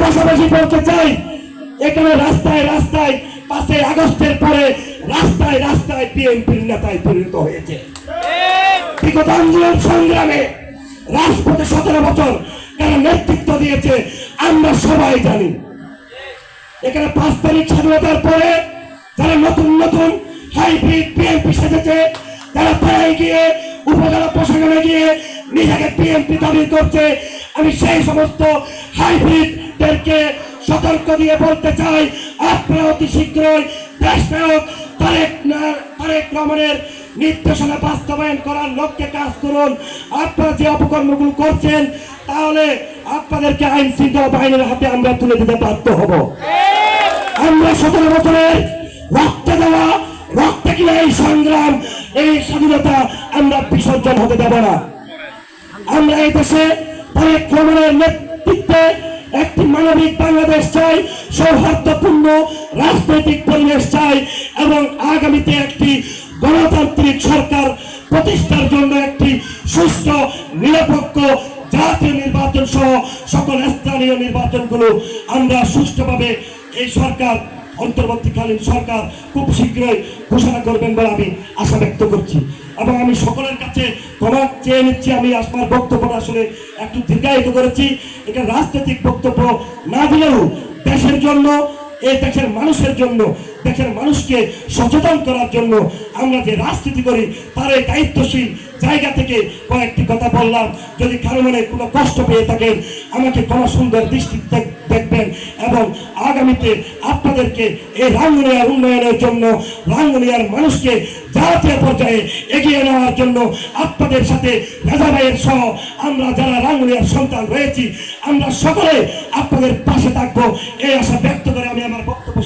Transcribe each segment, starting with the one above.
পাশাপাশি বলতে চাই, এখানে রাস্তায় রাস্তায় পাঁচে আগস্টের পরে রাস্তায় রাস্তায় বিএনপির নেতায় পরিণত হয়েছে। বিগত আন্দোলন সংগ্রামে রাজপথে সতেরো বছর যারা নেতৃত্ব দিয়েছে, আমরা সবাই জানি। এখানে পাঁচ তারিখ স্বাধীনতার পরে যারা নতুন নতুন হাইব্রিড বিএনপি সেজেছে, যারা পাড়ায় গিয়ে, উপজেলা প্রশাসনে গিয়ে নিজেকে বিএনপি দাবি করছে, আমি সেই সমস্ত হাইব্রিডদেরকে সতর্ক দিয়ে বলতে চাই, আপনারা অতি শীঘ্রই দেশ তারেক তারেক রহমানের নির্দেশনা বাস্তবায়ন করার লক্ষ্যে কাজ করুন। আপনারা যে অপকর্মগুলো করছেন, তাহলে আপনাদেরকে আইন শৃঙ্খলা বাহিনীর হাতে আমরা তুলে দিতে বাধ্য হব। আমরা সতেরো বছরের রক্ত দেওয়া, রক্ত কিনা এই সংগ্রাম, এই স্বাধীনতা আমরা বিসর্জন হতে দেব না। আমরা এই দেশে তারেক রহমানের নেতৃত্বে একটি মানবিক বাংলাদেশ চাই, সৌহার্দ্যপূর্ণ রাজনৈতিক পরিবেশ চাই এবং আগামীতে একটি গণতান্ত্রিক সরকার প্রতিষ্ঠার জন্য একটি সুস্থ, নিরপেক্ষ জাতীয় নির্বাচন সহ সকল স্থানীয় নির্বাচনগুলো আমরা সুষ্ঠুভাবে এই সরকার অন্তর্বর্তীকালীন সরকার খুব শীঘ্রই ঘোষণা করবেন বলে আমি আশা ব্যক্ত করছি। এবং আমি সকলের কাছে ক্ষমা চেয়ে নিচ্ছি, আমি আপনার বক্তব্যটা আসলে একটু দীর্ঘায়িত করেছি। এটা রাজনৈতিক বক্তব্য না দিলেও দেশের জন্য, এই দেশের মানুষের জন্য, দেশের মানুষকে সচেতন করার জন্য আমরা যে রাজনীতি করি, তার এই দায়িত্বশীল জায়গা থেকে কয়েকটি কথা বললাম। যদি কারও মনে কোনো কষ্ট পেয়ে থাকেন, আমাকে কোনো সুন্দর দৃষ্টি দেখ- এবং আগামীতে আপনাদেরকে এই রাঙ্গুনিয়ার উন্নয়নের জন্য, রাঙ্গুনিয়ার মানুষকে জাতীয় পর্যায়ে এগিয়ে নেওয়ার জন্য আপনাদের সাথে রাজা ভাইয়ের সহ আমরা যারা রাঙ্গুনিয়ার সন্তান রয়েছি, আমরা সকলে আপনাদের পাশে থাকব। এই আশা ব্যক্ত করে আমি আমার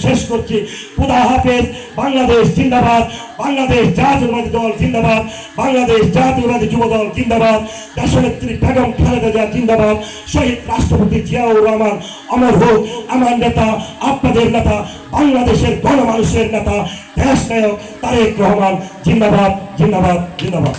শেষ করছি। খুদা হাফেজ, বাংলাদেশ জিন্দাবাদ, বাংলাদেশ জাতীয়বাদী দল জিন্দাবাদ, বাংলাদেশ জাতীয়বাদী যুব দল জিন্দাবাদ, দেশনেত্রী বেগম খালেদা জিয়া জিন্দাবাদ, শহীদ রাষ্ট্রপতি জিয়াউর রহমান, অমর হোক, আমার নেতা, আপনাদের নেতা, বাংলাদেশের গণমানুষের নেতা, দেশ নায়ক তারেক রহমান, জিন্দাবাদ জিন্দাবাদ জিন্দাবাদ।